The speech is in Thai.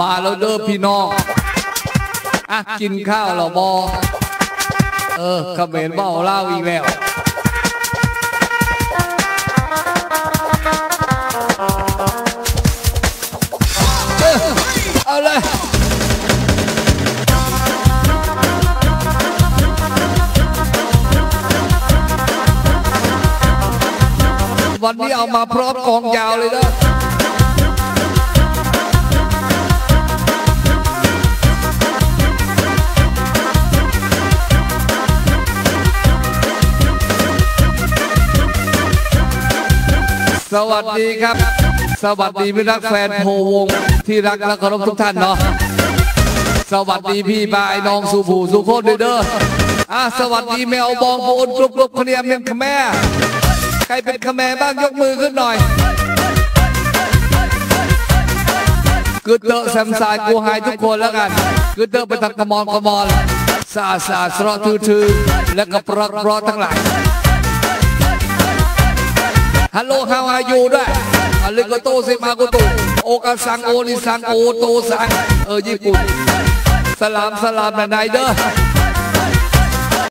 มาแล้วเด้อพี่น้องอะกินข้าวหรอบอเออเขมรเบ้าเล่าอีกแล้วเออเอาเลย วันนี้เอามาพร้อมกองยาวเลยนะสวัสดีครับ สวัสดีพี่รักแฟนโพวง ที่รักและเคารพทุกท่านเนาะสวัสดีพี่บายน้องสุภูสุโคตรด้วยเด้ออะสวัสดีแมวบองโอนกรุบกรุบคนเนียมเป็นขแม่ ครเป็นขแม่บ้างยกมือขึ้นหน่อยกึดเตอะแซมสายกูหายทุกคนแล้วกันกึดเตอะไปทางกระมอนกมอนสาสาสระทือทือและก็ปรอกปรอทั้งหลายฮัลโหล how are you ด้วยอาริโกโตเซมาโกโตโอกาซังโอนิซังโอโตซังเออญี่ปุ่นสลามสลามนะนายเด้อ